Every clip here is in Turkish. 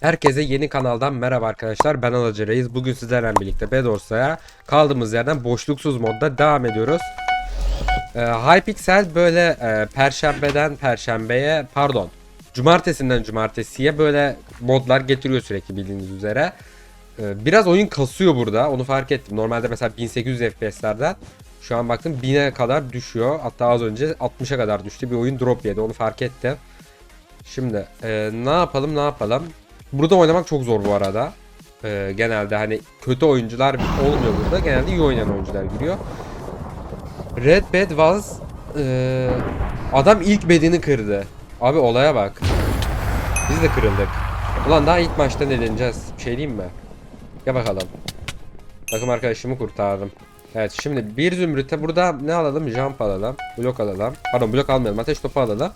Herkese yeni kanaldan merhaba arkadaşlar. Ben Alaca Reis. Bugün sizlerle birlikte Bedorsa'ya kaldığımız yerden boşluksuz modda devam ediyoruz. Ee, Hypixel böyle e, perşembeden perşembeye pardon cumartesinden cumartesiye böyle modlar getiriyor sürekli bildiğiniz üzere. Ee, biraz oyun kasıyor burada onu fark ettim. Normalde mesela 1800 FPS'lerden şu an baktım 1000'e kadar düşüyor. Hatta az önce 60'a kadar düştü. Bir oyun drop yedi onu fark ettim. Şimdi e, ne yapalım ne yapalım. Burada oynamak çok zor bu arada. E, genelde hani kötü oyuncular olmuyor burada. Genelde iyi oynayan oyuncular giriyor. Red Bed was e, adam ilk bedini kırdı. Abi olaya bak. Biz de kırıldık. Ulan daha ilk maçtan eleneceğiz. Bir şey diyeyim mi? Gel bakalım. Takım arkadaşımı kurtardım. Evet şimdi bir zümrüte burada ne alalım? Jump alalım. Blok alalım. Pardon blok almayalım. Ateş topu alalım.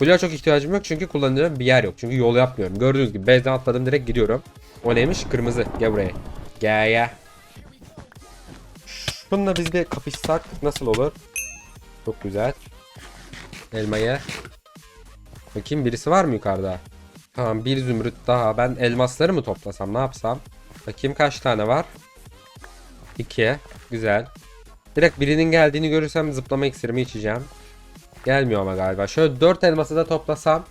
Bloğa çok ihtiyacım yok çünkü kullanacağım bir yer yok. Çünkü yol yapmıyorum. Gördüğünüz gibi bezden atladım direkt gidiyorum. O neymiş? Kırmızı. Gel buraya. Gel gel. Bununla biz bir kapışsak nasıl olur? Çok güzel. Elmayı. Bakayım birisi var mı yukarıda? Tamam bir zümrüt daha. Ben elmasları mı toplasam ne yapsam? Bakayım kaç tane var? 2. Güzel. Direkt birinin geldiğini görürsem zıplama iksirimi içeceğim. Gelmiyor ama galiba. Şöyle 4 elması da toplasam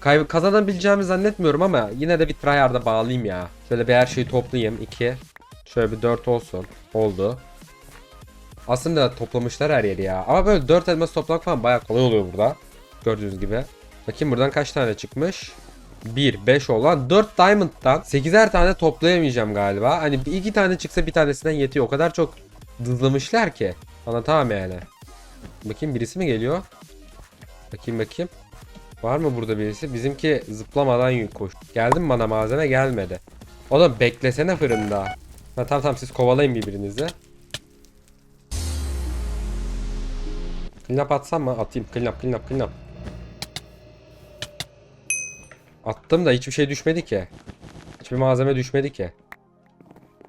kay- kazanabileceğimi zannetmiyorum ama yine de bir tryhard'a bağlayayım ya. Şöyle bir her şeyi toplayayım. 2. Şöyle bir 4 olsun. Oldu. Aslında toplamışlar her yeri ya. Ama böyle 4 elması toplamak falan bayağı kolay oluyor burada. Gördüğünüz gibi. Bakayım buradan kaç tane çıkmış? 1, 5 olan 4 diamond'dan 8'er tane toplayamayacağım galiba. Hani bir iki tane çıksa bir tanesinden yetiyor. O kadar çok dızlamışlar ki. Anlatamam yani. Bakayım birisi mi geliyor? Bakayım bakayım. Var mı burada birisi? Bizimki zıplamadan koş. Geldi mi bana malzeme gelmedi. Oğlum beklesene fırında. Ha, tamam tamam siz kovalayın birbirinizi. Clean up atsam mı? Atayım. Clean up clean up clean up. Attım da hiçbir şey düşmedi ki. Hiçbir malzeme düşmedi ki.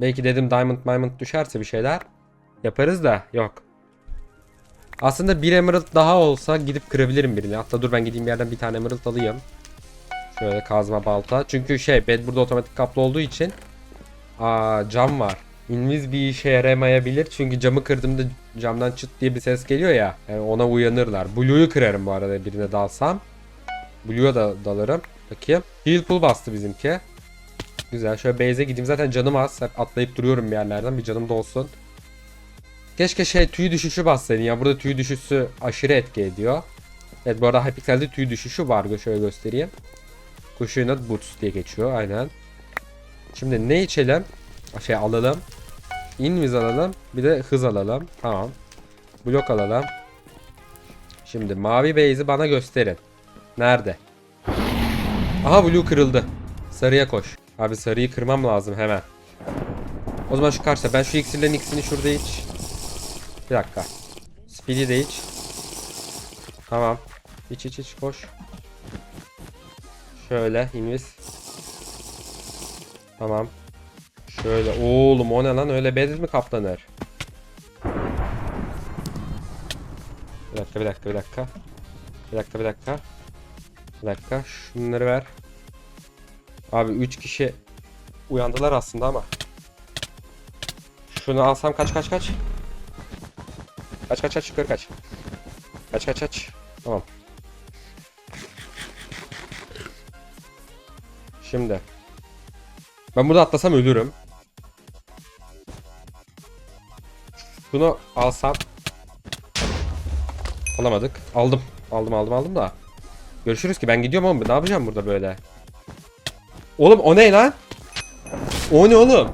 Belki dedim diamond diamond düşerse bir şeyler yaparız da yok. Aslında bir emerald daha olsa gidip kırabilirim birini. Hatta dur ben gideyim bir yerden bir tane emerald alayım. Şöyle kazma balta. Çünkü şey bed burada otomatik kaplı olduğu için aa, cam var. Invis bir işe yaramayabilir. Çünkü camı kırdığımda camdan çıt diye bir ses geliyor ya. Yani ona uyanırlar. Blue'yu kırarım bu arada birine dalsam. Blue'ya da dalarım. Bakayım. Heal pool bastı bizimki. Güzel. Şöyle base'e gideyim. Zaten canım az. Hep atlayıp duruyorum bir yerlerden. Bir canım da olsun. Keşke şey tüy düşüşü bassaydın ya. Burada tüy düşüşü aşırı etki ediyor. Evet bu arada Hypixel'de tüy düşüşü var. Şöyle göstereyim. Kushioned Boots diye geçiyor. Aynen. Şimdi ne içelim? Şey alalım. Invis alalım. Bir de hız alalım. Tamam. Blok alalım. Şimdi mavi base'i bana gösterin. Nerede? Aha blue kırıldı. Sarıya koş. Abi sarıyı kırmam lazım hemen. O zaman şu karşıda. Ben şu iksirlerin ikisini şurada iç. Bir dakika. Speed'i de iç. Tamam. İç iç iç koş. Şöyle invis. Tamam. Şöyle oğlum o ne lan öyle bedel mi kaplanır? Bir dakika bir dakika bir dakika. Bir dakika bir dakika. Bir dakika şunları ver. Abi 3 kişi uyandılar aslında ama. Şunu alsam kaç kaç kaç. Kaç kaç kaç yukarı kaç. Kaç kaç kaç. Tamam. Şimdi. Ben burada atlasam ölürüm. Bunu alsam. Alamadık. Aldım. Aldım aldım aldım da. Görüşürüz ki ben gidiyorum ama ne yapacağım burada böyle? Oğlum o ne lan? O ne oğlum?